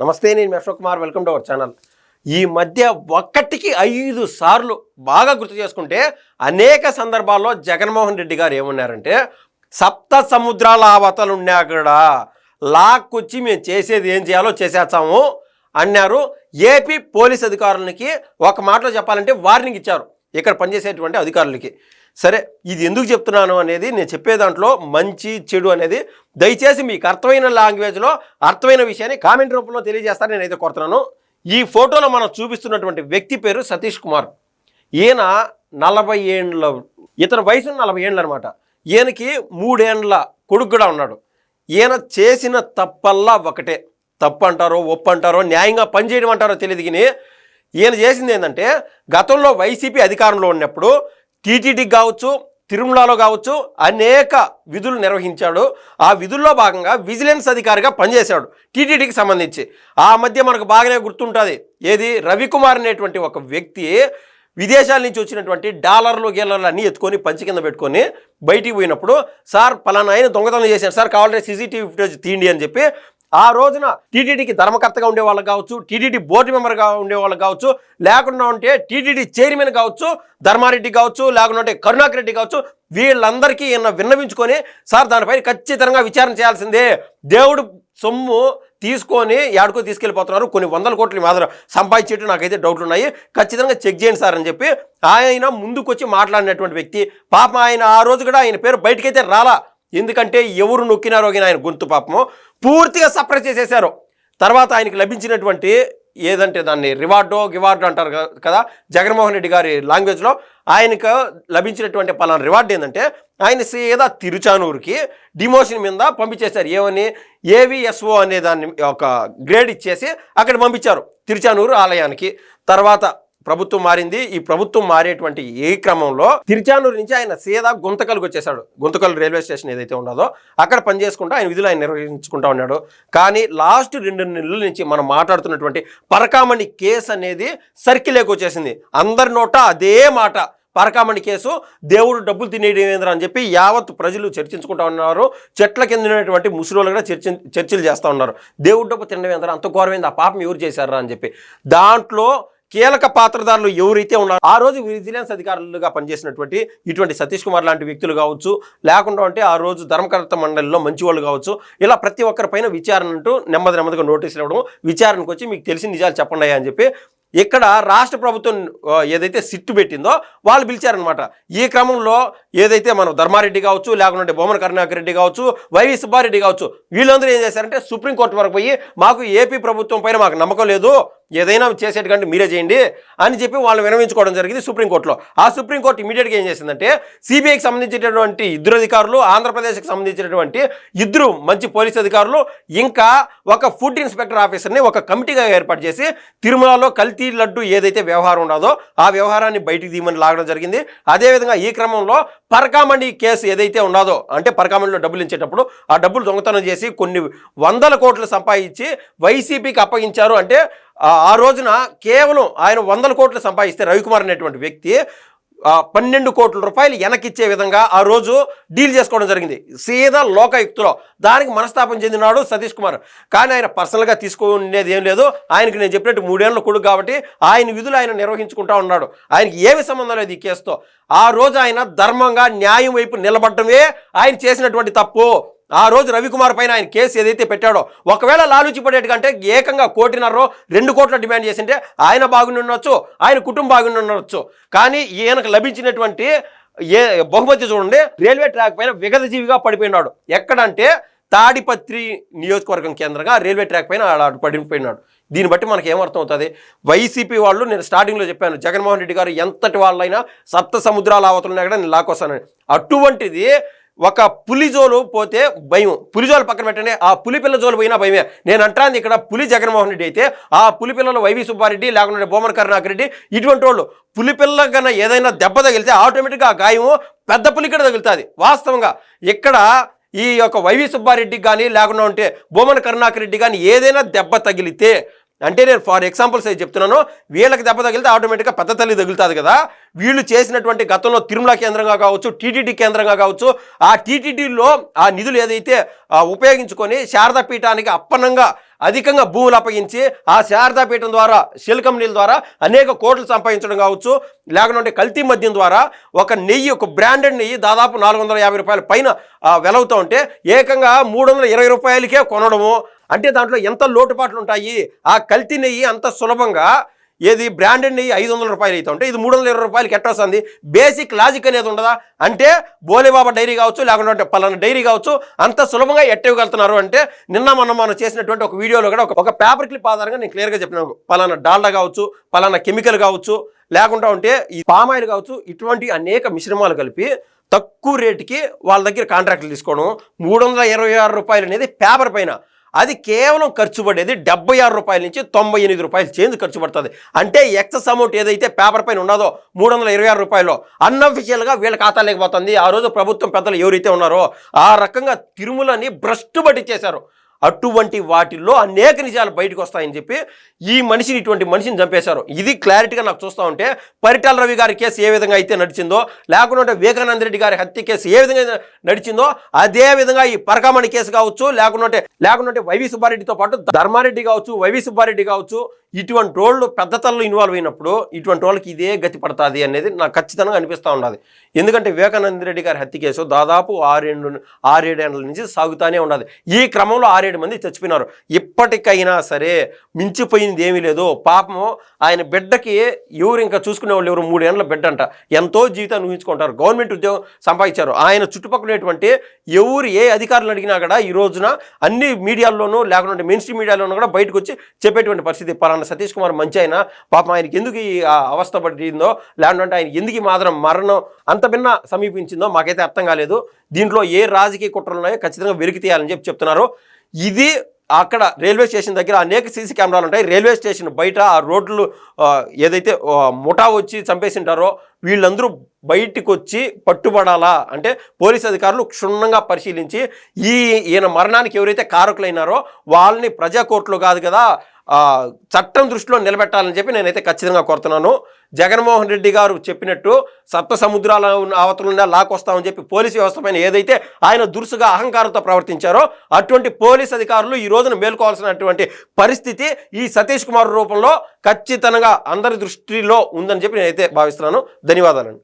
నమస్తే నేను Ashok Kumar. Welcome to our channel. ఈ మధ్య ఒక్కటికి ఐదు సార్లు బాగా గుర్తు చేసుకుంటే అనేక సందర్భాల్లో జగన్మోహన్ రెడ్డి గారు ఏమన్నారంటే సప్త సముద్రాల అవతలు ఉన్నా కూడా లాక్కొచ్చి మేము చేసేది ఏం చేయాలో చేసేస్తాము అన్నారు. ఏపీ పోలీస్ అధికారులకి ఒక మాటలో చెప్పాలంటే వార్నింగ్ ఇచ్చారు. ఇక్కడ పనిచేసేటువంటి అధికారులకి. సరే ఇది ఎందుకు చెప్తున్నాను అనేది నేను చెప్పే దాంట్లో మంచి చెడు అనేది దయచేసి మీకు అర్థమైన లాంగ్వేజ్లో అర్థమైన విషయాన్ని కామెంట్ రూపంలో తెలియజేస్తాను నేనైతే కోరుతున్నాను. ఈ ఫోటోలో మనం చూపిస్తున్నటువంటి వ్యక్తి పేరు సతీష్ కుమార్. ఈయన నలభై ఏండ్ల ఇతని వయసు నలభై ఏండ్లు అనమాట ఈయనకి మూడేండ్ల కొడుకు కూడా ఉన్నాడు. ఈయన చేసిన తప్పల్లా ఒకటే. తప్పు అంటారో ఒప్పు అంటారో న్యాయంగా పనిచేయడం అంటారో తెలియదు కానీ ఈయన చేసింది ఏంటంటే గతంలో వైసీపీ అధికారంలో ఉన్నప్పుడు టీటీడీకి కావచ్చు తిరుమలలో కావచ్చు అనేక విధులు నిర్వహించాడు. ఆ విధుల్లో భాగంగా విజిలెన్స్ అధికారిగా పనిచేశాడు టీటీడీకి సంబంధించి. ఆ మధ్య మనకు బాగానే గుర్తుంటుంది. ఏది? రవికుమార్ అనేటువంటి ఒక వ్యక్తి విదేశాల నుంచి వచ్చినటువంటి డాలర్లు గీలర్లు అన్నీ ఎత్తుకొని పంచి కింద పెట్టుకొని బయటికి పోయినప్పుడు సార్ పలానా ఆయన దొంగతనం చేశారు సార్ కావాలంటే సీసీటీవీ ఫుటేజ్ తీయండి అని చెప్పి ఆ రోజున టీటీడీకి ధర్మకర్తగా ఉండే వాళ్ళు కావచ్చు టీటీడీ బోర్డు మెంబర్గా ఉండే వాళ్ళు కావచ్చు లేకుండా ఉంటే టీటీడీ చైర్మన్ కావచ్చు ధర్మారెడ్డి కావచ్చు లేకుండా ఉంటే కరుణాకర్ రెడ్డి కావచ్చు వీళ్ళందరికీ ఈయన విన్నవించుకొని సార్ దానిపైన ఖచ్చితంగా విచారణ చేయాల్సిందే. దేవుడు సొమ్ము తీసుకొని యాడికో తీసుకెళ్ళిపోతున్నారు. కొన్ని వందల కోట్ల మాత్రం సంపాదించేట్టు నాకైతే డౌట్లు ఉన్నాయి ఖచ్చితంగా చెక్ చేయండి సార్ అని చెప్పి ఆయన ముందుకొచ్చి మాట్లాడినటువంటి వ్యక్తి. పాపం ఆయన ఆ రోజు కూడా ఆయన పేరు బయటకైతే రాలా. ఎందుకంటే ఎవరు నొక్కినారో కానీ ఆయన గొంతు పాపము పూర్తిగా సప్రెస్ చేసేశారు తర్వాత ఆయనకి లభించినటువంటి ఏదంటే దాన్ని రివార్డో గివార్డో అంటారు కదా జగన్మోహన్ రెడ్డి గారి లాంగ్వేజ్లో ఆయనకు లభించినటువంటి పలానా రివార్డు ఏంటంటే ఆయన సీదా తిరుచానూరుకి డిమోషన్ మీద పంపించేశారు. ఏమని? ఏవిఎస్ఓ అనే దాన్ని ఒక గ్రేడ్ ఇచ్చేసి అక్కడ పంపించారు. తిరుచానూరు ఆలయానికి. తర్వాత ప్రభుత్వం మారింది. ఈ ప్రభుత్వం మారేటువంటి ఏ క్రమంలో తిరుచానూరు నుంచి ఆయన సీదా గుంతకల్కి వచ్చేసాడు గుంతకల్ రైల్వే స్టేషన్ ఏదైతే ఉన్నదో అక్కడ పనిచేసుకుంటూ ఆయన విధులు ఆయన నిర్వహించుకుంటా ఉన్నాడు. కానీ లాస్ట్ రెండు నెలల నుంచి మనం మాట్లాడుతున్నటువంటి పరకామణి కేసు అనేది సర్కిలేకి వచ్చేసింది. అందరి నోట అదే మాట. పరకామణి కేసు దేవుడు డబ్బులు తినేదేంద్ర అని చెప్పి యావత్ ప్రజలు చర్చించుకుంటా ఉన్నారు. చెట్ల కింద ఉన్నటువంటి ముసురులు కూడా చర్చి చర్చలు చేస్తూ ఉన్నారు. దేవుడు డబ్బు తినవేంద్ర అంత ఘోరమైంది. ఆ పాపం ఎవరు చేశారా అని చెప్పి. దాంట్లో కీలక పాత్రధారులు ఎవరైతే ఉన్నారో ఆ రోజు విజిలెన్స్ అధికారులుగా పనిచేసినటువంటి ఇటువంటి సతీష్ కుమార్ లాంటి వ్యక్తులు కావచ్చు లేకుండా అంటే ఆ రోజు ధర్మకర్త మండలిలో మంచి వాళ్ళు కావచ్చు ఇలా ప్రతి ఒక్కరిపైన విచారణ అంటూ నెమ్మది నెమ్మదిగా నోటీసులు ఇవ్వడం విచారణకు వచ్చి మీకు తెలిసిన నిజాలు చెప్పండి అని చెప్పి ఇక్కడ రాష్ట్ర ప్రభుత్వం ఏదైతే సిట్టు పెట్టిందో వాళ్ళు పిలిచారనమాట ఈ క్రమంలో ఏదైతే మనం ధర్మారెడ్డి కావచ్చు లేకుంటే బొమ్మన కరుణాకర్ రెడ్డి కావచ్చు వైవి సుబ్బారెడ్డి కావచ్చు వీళ్ళందరూ ఏం చేశారంటే సుప్రీంకోర్టు వరకు పోయి మాకు ఏపీ ప్రభుత్వం పైన మాకు నమ్మకం లేదు ఏదైనా చేసేటకంటే మీరే చేయండి అని చెప్పి వాళ్ళు వినవించుకోవడం జరిగింది సుప్రీంకోర్టులో. ఆ సుప్రీంకోర్టు ఇమీడియట్గా ఏం చేసిందంటే సిబిఐకి సంబంధించినటువంటి ఇద్దరు అధికారులు ఆంధ్రప్రదేశ్కి సంబంధించినటువంటి ఇద్దరు మంచి పోలీస్ అధికారులు ఇంకా ఒక ఫుడ్ ఇన్స్పెక్టర్ ఆఫీసర్ని ఒక కమిటీగా ఏర్పాటు చేసి తిరుమలలో కల్తీ లడ్డు ఏదైతే వ్యవహారం ఉండదో ఆ వ్యవహారాన్ని బయటికి తీయమని లాగడం జరిగింది. అదేవిధంగా ఈ క్రమంలో పరకామణి కేసు ఏదైతే ఉన్నదో అంటే పరకామణిలో డబ్బులు ఇచ్చేటప్పుడు ఆ డబ్బులు దొంగతనం చేసి కొన్ని వందల కోట్లు సంపాదించి వైసీపీకి అప్పగించారు. అంటే ఆ- రోజున కేవలం ఆయన వందల కోట్లు సంపాదిస్తే రవికుమార్ అనేటువంటి వ్యక్తి పన్నెండు కోట్ల రూపాయలు వెనకిచ్చే విధంగా ఆ రోజు డీల్ చేసుకోవడం జరిగింది. సీదా లోకాయుక్తులో దానికి మనస్తాపం చెందినాడు సతీష్ కుమార్. కానీ ఆయన పర్సనల్గా తీసుకునేది ఏం లేదు. ఆయనకి నేను చెప్పినట్టు మూడేళ్ళ కొడుకు కాబట్టి ఆయన విధులు ఆయన నిర్వహించుకుంటా ఉన్నాడు. ఆయనకి ఏమి సంబంధం లేదు ఈ కేసుతో. ఆ రోజు ఆయన ధర్మంగా న్యాయం వైపు నిలబడటమే ఆయన చేసినటువంటి తప్పు. ఆ రోజు రవికుమార్ పైన ఆయన కేసు ఏదైతే పెట్టాడో ఒకవేళ లాలూచి పడేట్టుకంటే ఏకంగా కోటిన్నరో రెండు కోట్ల డిమాండ్ చేసింటే ఆయన బాగుండి ఉండొచ్చు ఆయన కుటుంబం బాగుండి ఉండొచ్చు. కానీ ఈయనకు లభించినటువంటి ఏ బహుమతి చూడండి రైల్వే ట్రాక్ పైన విగతజీవిగా పడిపోయినాడు. ఎక్కడంటే తాడిపత్రి నియోజకవర్గం కేంద్రంగా రైల్వే ట్రాక్ పైన పడిపోయినాడు. దీన్ని బట్టి మనకి ఏమర్థం అవుతుంది వైసీపీ వాళ్ళు నేను స్టార్టింగ్లో చెప్పాను జగన్మోహన్ రెడ్డి గారు ఎంతటి వాళ్ళైనా సప్త సముద్రాల అవతలున్నా కూడా నేను లాక్కొస్తానని. అటువంటిది ఒక పులిజోలు పోతే భయం. పులిజోలు పక్కన పెట్టండి. ఆ పులి పిల్ల జోలు పోయినా భయమే. నేను అంటాను ఇక్కడ పులి జగన్మోహన్ రెడ్డి అయితే ఆ పులి పిల్లలు వైవి సుబ్బారెడ్డి లేకుంటే బొమ్మన కరుణాకర్ రెడ్డి ఇటువంటి వాళ్ళు పులి పిల్ల కన్నా ఏదైనా దెబ్బ తగిలితే ఆటోమేటిక్గా ఆ గాయము పెద్ద పులికడ తగులుతుంది. వాస్తవంగా ఇక్కడ ఈ యొక్క వైవి సుబ్బారెడ్డికి కానీ లేకుండా ఉంటే బొమ్మన కరుణాకర్ రెడ్డి కానీ ఏదైనా దెబ్బ తగిలితే అంటే నేను ఫర్ ఎగ్జాంపుల్స్ అయితే చెప్తున్నాను వీళ్ళకి దెబ్బ తగిలితే ఆటోమేటిక్గా పెద్ద తల్లి తగులుతుంది కదా. వీళ్ళు చేసినటువంటి గతంలో తిరుమల కేంద్రంగా కావచ్చు టీటీడీ కేంద్రంగా కావచ్చు ఆ టీటీడీలో ఆ నిధులు ఏదైతే ఉపయోగించుకొని శారదా పీఠానికి అప్పనంగా అధికంగా భూములు అప్పగించి ఆ శారదా పీఠం ద్వారా షెల్ కంపెనీల ద్వారా అనేక కోట్లు సంపాదించడం కావచ్చు లేకుంటే కల్తీ మద్యం ద్వారా ఒక నెయ్యి ఒక బ్రాండెడ్ నెయ్యి దాదాపు నాలుగు వందల యాభై రూపాయల పైన వెలవుతూ ఉంటే ఏకంగా మూడు వందల ఇరవై రూపాయలకే కొనడము అంటే దాంట్లో ఎంత లోటుపాట్లు ఉంటాయి? ఆ కల్తీ నెయ్యి అంత సులభంగా ఏది బ్రాండెడ్ నెయ్యి ఐదు వందల రూపాయలు అయితే ఉంటే ఇది మూడు వందల ఇరవై రూపాయలకి ఎట్టొస్తుంది బేసిక్ లాజిక్ అనేది ఉండదా? అంటే బోలేబాబా డైరీ కావచ్చు లేకుంటే పలానా డైరీ కావచ్చు అంత సులభంగా ఎట్టేయగలుగుతున్నారు అంటే నిన్న మనం మనం చేసినటువంటి ఒక వీడియోలో కూడా ఒక- ఒక పేపర్ క్లిప్ ఆధారంగా నేను క్లియర్గా చెప్పినాను. పలానా డాల్డా కావచ్చు పలానా కెమికల్ కావచ్చు లేకుండా ఉంటే ఈ పామాయిల్ కావచ్చు ఇటువంటి అనేక మిశ్రమాలు కలిపి తక్కువ రేటుకి వాళ్ళ దగ్గర కాంట్రాక్ట్లు తీసుకోవడం మూడు వందల ఇరవై ఆరు రూపాయలు అనేది పేపర్ పైన అది కేవలం ఖర్చు పడేది డెబ్బై ఆరు రూపాయల నుంచి తొంభై ఎనిమిది రూపాయలు చేంజ్ ఖర్చు పడుతుంది అంటే ఎక్సెస్ అమౌంట్ ఏదైతే పేపర్ పైన ఉన్నదో మూడు వందల ఇరవై ఆరు రూపాయలు అన్అఫిషియల్గా వీళ్ళ ఖాతా లేకపోతుంది. ఆ రోజు ప్రభుత్వం పెద్దలు ఎవరైతే ఉన్నారో ఆ రకంగా తిరుమలని భ్రష్టుబడి చేశారు. అటువంటి వాటిల్లో అనేక నిజాలు బయటకు వస్తాయని చెప్పి ఈ మనిషిని ఇటువంటి మనిషిని చంపేశారు. ఇది క్లారిటీగా నాకు చూస్తూ ఉంటే పరిటాల రవి గారి కేసు ఏ విధంగా అయితే నడిచిందో లేకుంటే వివేకానంద రెడ్డి గారి హత్య కేసు ఏ విధంగా నడిచిందో అదే విధంగా ఈ పరకామణి కేసు కావచ్చు లేకుంటే లేకుంటే వైవి సుబ్బారెడ్డితో పాటు ధర్మారెడ్డి కావచ్చు వైవి సుబ్బారెడ్డి కావచ్చు ఇటువంటి రోళ్ళు పెద్దతల్లో ఇన్వాల్వ్ అయినప్పుడు ఇటువంటి వాళ్ళకి ఇదే గతి పడుతుంది అనేది నాకు ఖచ్చితంగా అనిపిస్తూ ఉన్నది ఎందుకంటే వివేకానంద రెడ్డి గారి హత్య కేసు దాదాపు ఆరేడు ఆరేడేళ్ళ నుంచి సాగుతూనే ఉన్నది ఈ క్రమంలో ఆరేడు మంది చచ్చిపోయినారు. ఇప్పటికైనా సరే మించిపోయింది ఏమీ లేదు. పాపము ఆయన బిడ్డకి ఎవరు ఇంకా చూసుకునే వాళ్ళు ఎవరు? మూడేళ్ళ బిడ్డ అంట ఎంతో జీవితాన్ని ఊహించుకుంటారు. గవర్నమెంట్ ఉద్యోగం సంపాదించారు. ఆయన చుట్టుపక్కలటువంటి ఎవరు ఏ అధికారులు అడిగినా కూడా ఈ రోజున అన్ని మీడియాల్లోనూ లేకుంటే మెయిన్ స్ట్రీమ్ మీడియాలోనూ కూడా బయటకు వచ్చి చెప్పేటువంటి పరిస్థితి పలానా సతీష్ కుమార్ మంచి ఆయన పాపం ఆయనకి ఎందుకు ఈ అవస్థ పడిందో లేదంటే ఆయన ఎందుకు ఈ మాత్రం మరణం అంత భిన్న సమీపించిందో మాకైతే అర్థం కాలేదు. దీంట్లో ఏ రాజకీయ కుట్రలు ఉన్నాయో ఖచ్చితంగా వెలికి తీయాలని చెప్పి చెప్తున్నారు. ఇది అక్కడ రైల్వే స్టేషన్ దగ్గర అనేక సీసీ కెమెరాలు ఉంటాయి. రైల్వే స్టేషన్ బయట ఆ రోడ్లు ఏదైతే ముఠా వచ్చి చంపేసింటారో వీళ్ళందరూ బయటికి వచ్చి పట్టుబడాలా? అంటే పోలీస్ అధికారులు క్షుణ్ణంగా పరిశీలించి ఈ ఈయన మరణానికి ఎవరైతే కారకులైనారో వాళ్ళని ప్రజా కోర్టులో కాదు కదా చట్టం దృష్టిలో నిలబెట్టాలని చెప్పి నేనైతే ఖచ్చితంగా కోరుతున్నాను. జగన్మోహన్ రెడ్డి గారు చెప్పినట్టు సప్త సముద్రాల ఉన్న లాక్కొస్తామని చెప్పి పోలీస్ వ్యవస్థ పైన ఏదైతే ఆయన దురుసుగా అహంకారంతో ప్రవర్తించారో అటువంటి పోలీస్ అధికారులు ఈ రోజున మేల్కోవాల్సినటువంటి పరిస్థితి ఈ సతీష్ కుమార్ రూపంలో ఖచ్చితంగా అందరి దృష్టిలో ఉందని చెప్పి నేనైతే భావిస్తున్నాను. ధన్యవాదాలండి.